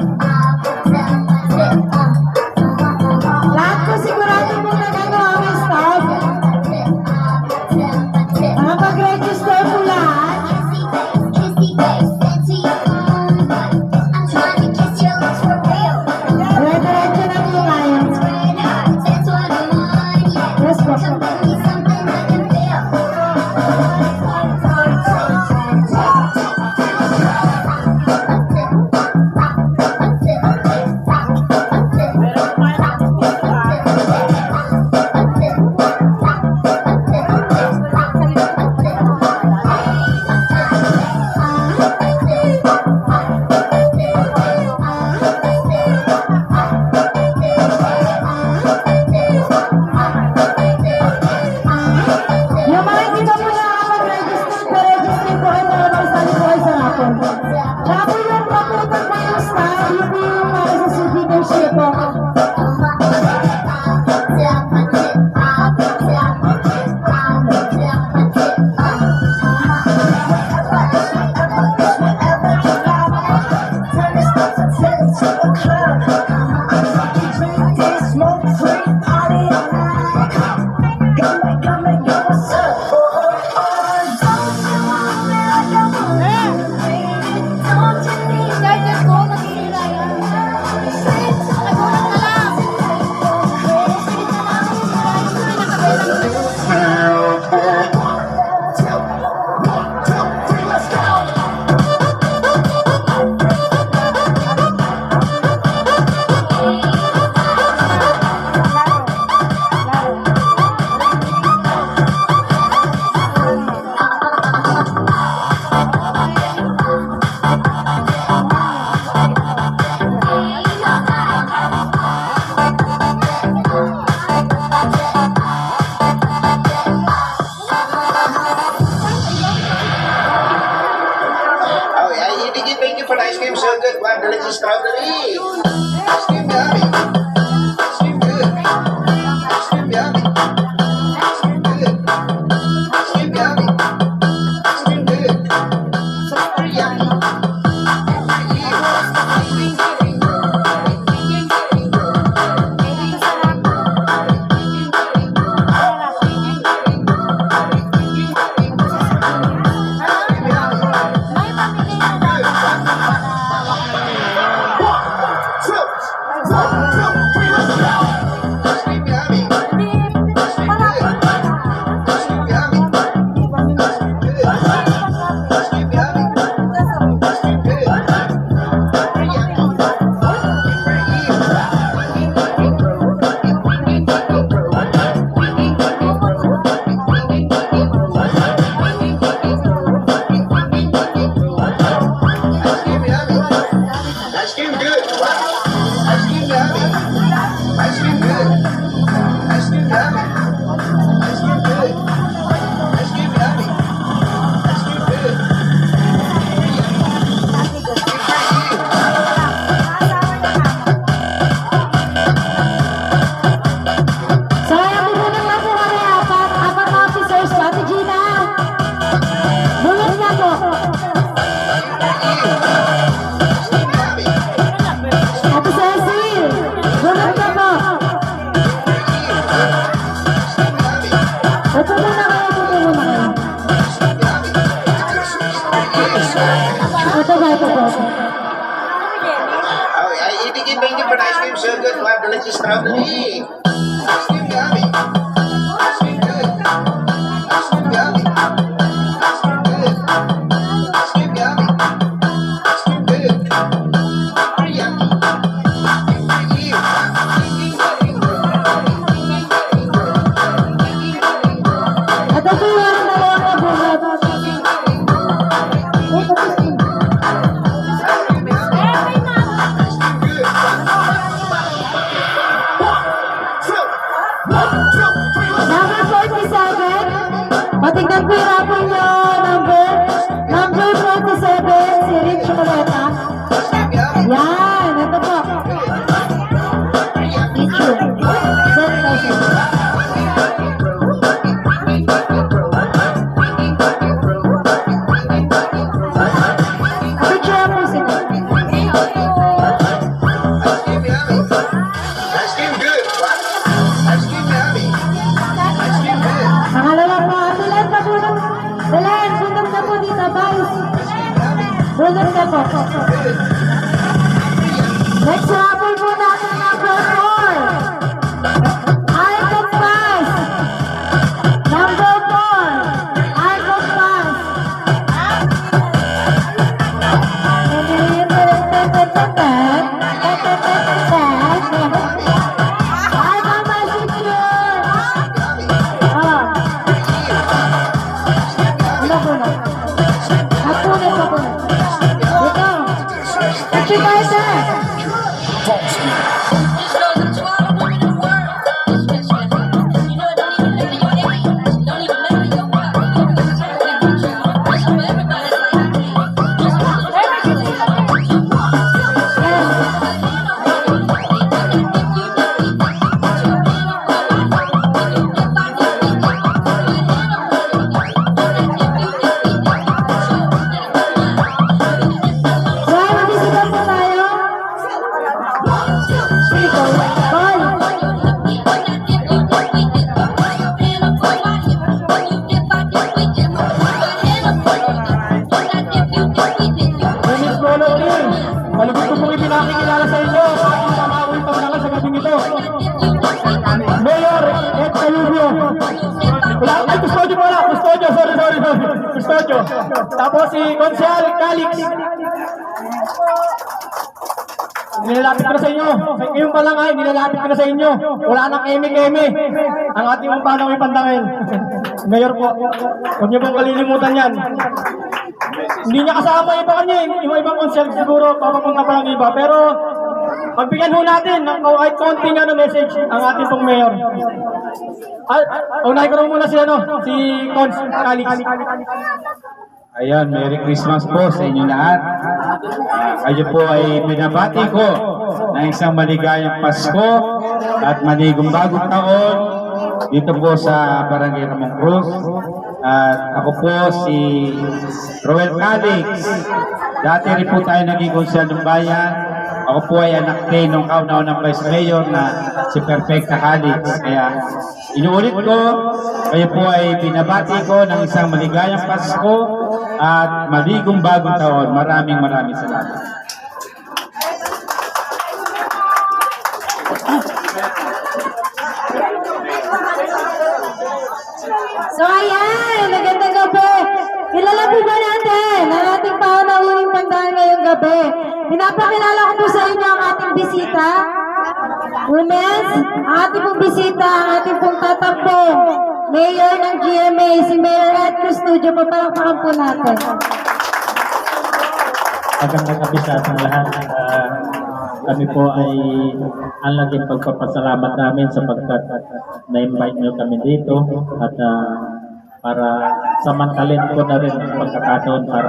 Ah. thank you for the ice cream so good. Wow, delicious strawberry. Ice cream yummy. Ice cream good. Ice cream yummy. 走走走走走 Custodio. Tapos si Consel Calix. Nilalapit ko na sa inyo. Ngayon pa lang ay, nilalapit ko na sa inyo. Wala nang eme-eme. Ang ating mga panang ipandangin. Mayor po, huwag niyo pong kalilimutan yan. Hindi niya kasama iba kanya, eh. yung ibang concert siguro, papapunta pa lang iba. Pero, pagbigyan ho natin ng kahit konting ano, message ang ating pong mayor. Ah, unahin ko na muna si ano, si Cons Calix. Ayan, Merry Christmas po sa inyo lahat. Ah, kayo po ay binabati ko ng isang maligayang Pasko at maligong bagong taon dito po sa Barangay Ramon Cruz. At ako po si Roel Calix. Dati rin po tayo naging konsel ng bayan. Ako po ay anak din ng kauna-unang Vice Mayor na si Perfecta Calix. Kaya inuulit ko, kayo po ay binabati ko ng isang maligayang Pasko at maligong bagong taon. Maraming maraming salamat. So ayan, magandang gabi. Kilala po ba natin ang ating panauling pandaan ngayong gabi? Pinapakilala ko po sa inyo ang ating bisita. Women's, ang ating pong bisita, ang ating pong tatakbo. Mayor ng GMA, si Mayor Ed Custodio. Papalakpakan po natin. Magandang gabi sa ating lahat. Ah, kami po ay ang laging pagpapasalamat namin sapagkat na-invite nyo kami dito at ah, para samantalin ko na rin ang pagkakataon para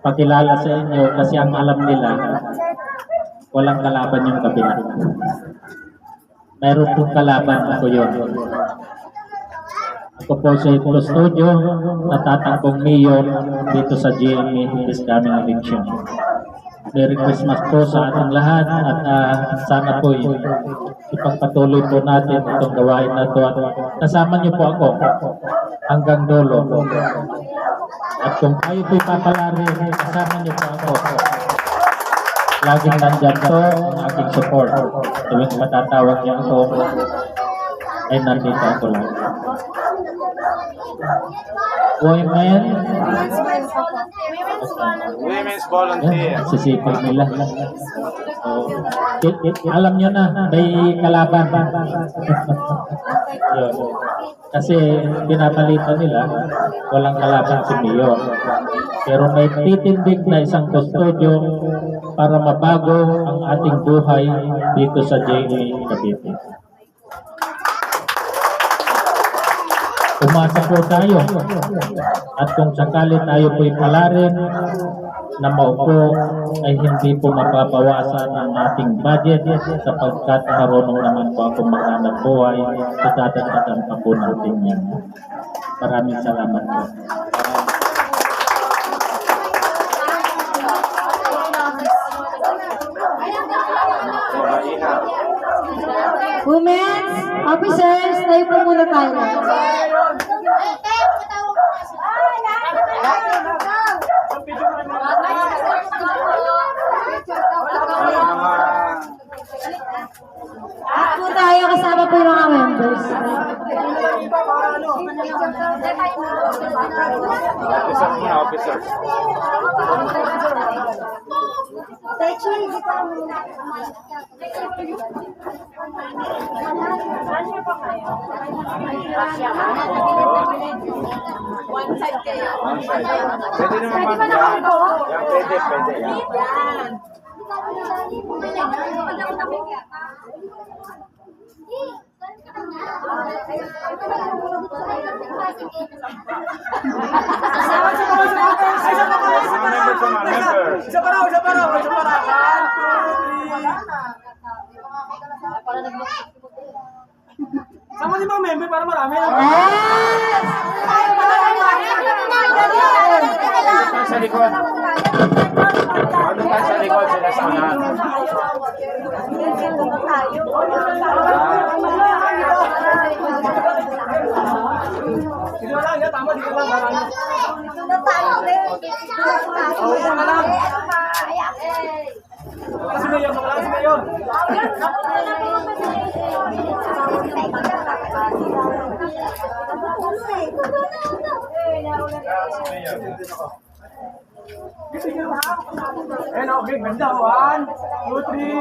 magkapagpakilala sa inyo kasi ang alam nila walang kalaban yung kabila. Mayroon pong kalaban ako yun. Ako po si Tulo Studio, natatakbong mayor dito sa GMA this coming election. Merry Christmas po sa ating lahat at ah, sana po ipagpatuloy po natin itong gawain na ito kasama niyo po ako hanggang dulo. At kung kayo po'y papalari, kasama niyo po ako. Laging nandyan po ang aking support. Tuwing matatawag niyo ako, ay nandito ako lang. Women, Women's Volunteer. sisipag nila. Oh. Alam nyo na, may kalaban. Yun. Kasi pinapalitan nila, walang kalaban si Mayor. Pero may titindig na isang kustodyo para mabago ang ating buhay dito sa JA Cavite. Umasa po tayo. At kung sakali tayo po'y palarin na maupo ay hindi po mapabawasan ang ating budget sapagkat marunong naman po ako maghanap buhay sa dadagdagan pa po natin yan. Maraming salamat po. Women's, officers, tayo po muna tayo. Lahat po tayo kasama po yung mga members. Officer muna, officer. Pwede naman ma'am. Yan, yan, pwede, pwede. Yan. Isa pa raw, isa pa raw, isa pa raw. One, two, three. Sama ni mga member para marami. Sa likod. Ano ka sa likod sila sa unahan? Dito lang, ya, tama, dito lang. Marami. Oo, na lang. Kasi mayor, kasi mayor. Eh, okay, ganda. One, two, three.